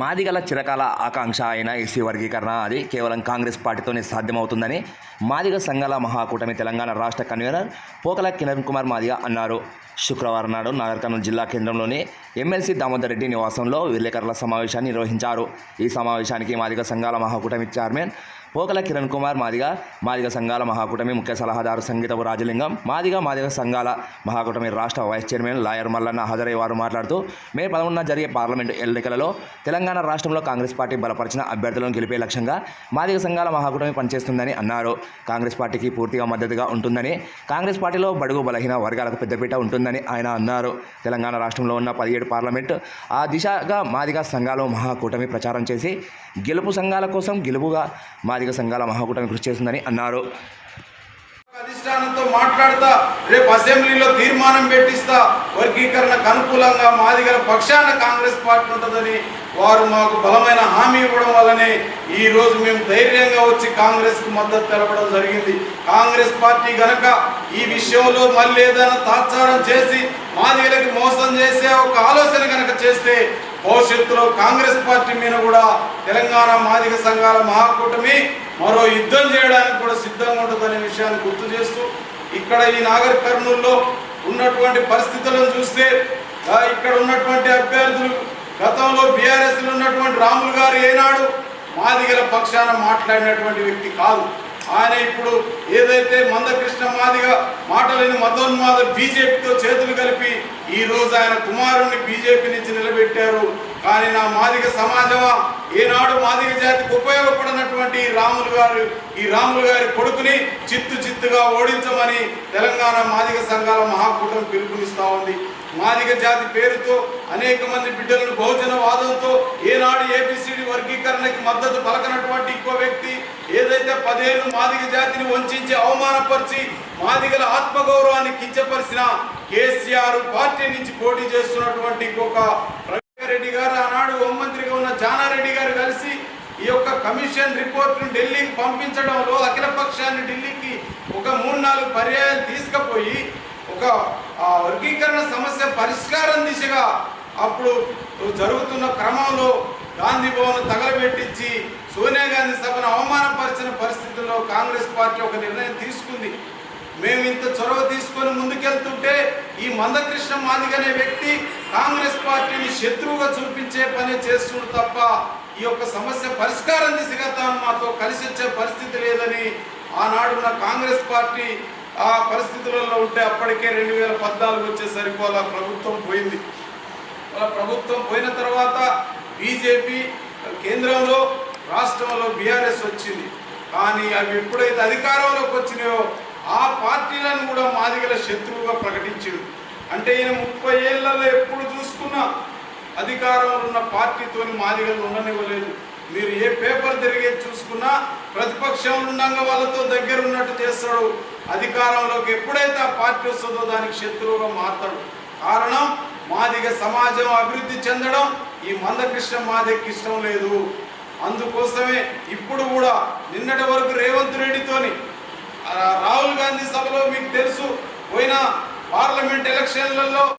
మాదిగల చిరకాల ఆకాంక్ష అయిన ఎస్సీ వర్గీకరణ అది కేవలం కాంగ్రెస్ పార్టీతోనే సాధ్యమవుతుందని మాదిగ సంఘాల మహాకూటమి తెలంగాణ రాష్ట్ర కన్వీనర్ పోకల కిరణ్ కుమార్ మాదిగ అన్నారు. శుక్రవారం నాడు నాగర్ కర్నూలు జిల్లా కేంద్రంలోని ఎమ్మెల్సీ దామోదర్ రెడ్డి నివాసంలో విలేకరుల సమావేశాన్ని నిర్వహించారు. ఈ సమావేశానికి మాదిగ సంఘాల మహాకూటమి చైర్మన్ పోకల కిరణ్ కుమార్ మాదిగ మాదిగ సంఘాల మహాకూటమి ముఖ్య సలహాదారు సంగీతపు రాజలింగం మాదిగ మాదిగ సంఘాల మహాకూటమి రాష్ట్ర వైస్ చైర్మన్ లాయర్ మల్లన్న హాజరై వారు మాట్లాడుతూ మే పదమూడున జరిగే పార్లమెంటు ఎన్నికలలో తెలంగాణ రాష్ట్రంలో కాంగ్రెస్ పార్టీ బలపరిచిన అభ్యర్థులను గెలిపే లక్ష్యంగా మాదిగ సంఘాల మహాకూటమి పనిచేస్తుందని అన్నారు. కాంగ్రెస్ పార్టీకి పూర్తిగా మద్దతుగా ఉంటుందని కాంగ్రెస్ పార్టీలో బడుగు బలహీన వర్గాలకు పెద్దపీట ఉంటుందని ఆయన అన్నారు. తెలంగాణ రాష్ట్రంలో ఉన్న పదిహేడు పార్లమెంట్ ఆ దిశగా మాదిగ సంఘాలు మహాకూటమి ప్రచారం చేసి గెలుపు సంఘాల కోసం గెలుపుగా మాదిగ సంఘాల మహాకూటమి కృషి చేస్తుందని అన్నారు. అధిష్టానంతో మాట్లాడతా రేపు అసెంబ్లీలో తీర్మానం పెట్టిస్తా వర్గీకరణకు అనుకూలంగా మాదిగల పక్షాన కాంగ్రెస్ పార్టీ ఉంటుందని వారు మాకు బలమైన హామీ ఇవ్వడం వల్లనే ఈ రోజు మేము ధైర్యంగా వచ్చి కాంగ్రెస్కు మద్దతు తెలపడం జరిగింది. కాంగ్రెస్ పార్టీ గనక ఈ విషయంలో మళ్ళీ ఏదైనా తాత్సారం చేసి మాదిగలకి మోసం చేసే ఒక ఆలోచన గనక చేస్తే భవిష్యత్తులో కాంగ్రెస్ పార్టీ మీద కూడా తెలంగాణ మాదిగ సంఘాల మహాకూటమి మరో యుద్ధం చేయడానికి కూడా సిద్ధంగా ఉంటుందనే విషయాన్ని గుర్తు చేస్తూ ఇక్కడ ఈ నాగర్ కర్నూల్లో ఉన్నటువంటి పరిస్థితులను చూస్తే ఇక్కడ ఉన్నటువంటి అభ్యర్థులు గతంలో బీఆర్ఎస్లో ఉన్నటువంటి రాములు గారు ఏనాడు మాదిగల పక్షాన మాట్లాడినటువంటి వ్యక్తి కాదు. ఆయన ఇప్పుడు ఏదైతే మందకృష్ణ మాదిగ మాటలేని మతోన్మాద బీజేపీతో చేతులు కలిపి ఈ రోజు ఆయన కుమారుణ్ణి బీజేపీ నుంచి నిలబెట్టారు. కానీ నా మాదిగ సమాజమా? ఏనాడు మాదిగ జాతికి ఉపయోగపడినటువంటి ఈ రాములు గారు ఈ రాములు గారి కొడుకుని చిత్తు చిత్తుగా ఓడించమని తెలంగాణ మాదిగ సంఘాల మహాకూటమి పిలుపునిస్తా ఉంది. మాదిగ జాతి పేరుతో అనేక మంది బిడ్డలను బహుజన వాదంతో ఏనాడు ఏపీ వర్గీకరణకి మద్దతు పలకనటువంటి ఇంకో వ్యక్తి ఏదైతే పదేళ్ళు మాదిగ జాతిని వంచి అవమానపరిచి మాదిగల ఆత్మగౌరవాన్ని కించపరిచిన కేసీఆర్ పార్టీ నుంచి పోటీ చేస్తున్నటువంటి ఇంకొక రవికాంత్ రెడ్డి గారు ఆనాడు హోంమంత్రిగా ఉన్న జానారెడ్డి గారు కలిసి ఈ యొక్క కమిషన్ రిపోర్ట్ను ఢిల్లీకి పంపించడంలో అఖిల పక్షాన్ని ఢిల్లీకి ఒక మూడు నాలుగు పర్యాయాలు తీసుకుపోయి ఒక వర్గీకరణ సమస్య పరిష్కారం దిశగా అప్పుడు జరుగుతున్న క్రమంలో గాంధీ భవన్ తగలబెట్టించి సోనియా గాంధీ సభను అవమానపరిచిన పరిస్థితుల్లో కాంగ్రెస్ పార్టీ ఒక నిర్ణయం తీసుకుంది. మేము ఇంత చొరవ తీసుకొని ముందుకెళ్తుంటే ఈ మందకృష్ణ మాదిగ అనే వ్యక్తి కాంగ్రెస్ పార్టీని శత్రువుగా చూపించే పని చేస్తుడు తప్ప ఈ యొక్క సమస్య పరిష్కారం దిశగా తాను మాతో కలిసి వచ్చే పరిస్థితి లేదని ఆనాడున్న కాంగ్రెస్ పార్టీ ఆ పరిస్థితులలో ఉంటే అప్పటికే రెండు వేల పద్నాలుగు వచ్చేసరికి వాళ్ళ ప్రభుత్వం పోయింది. మన ప్రభుత్వం పోయిన తర్వాత బీజేపీ కేంద్రంలో రాష్ట్రంలో బీఆర్ఎస్ వచ్చింది. కానీ అవి ఎప్పుడైతే అధికారంలోకి వచ్చినాయో ఆ పార్టీలను కూడా మాదిగల శత్రువుగా ప్రకటించాడు అంటే ఈయన ముప్పై ఏళ్ళలో ఎప్పుడు చూసుకున్నా అధికారంలో ఉన్న పార్టీతోని మాదిగలు ఉండనివ్వలేదు. మీరు ఏ పేపర్ తిరిగే చూసుకున్నా ప్రతిపక్షంలో ఉండగా వాళ్ళతో దగ్గర ఉన్నట్టు చేస్తాడు. అధికారంలోకి ఎప్పుడైతే ఆ పార్టీ వస్తుందో దానికి శత్రువుగా మారతాడు. కారణం మాదిగ సమాజం అభివృద్ధి చెందడం ఈ మందకృష్ణ మాదిగకి ఇష్టం లేదు. అందుకోసమే ఇప్పుడు కూడా నిన్నటి వరకు రేవంత్ రెడ్డితోని రాహుల్ గాంధీ సభలో మీకు తెలుసు పోయిన పార్లమెంట్ ఎలక్షన్లలో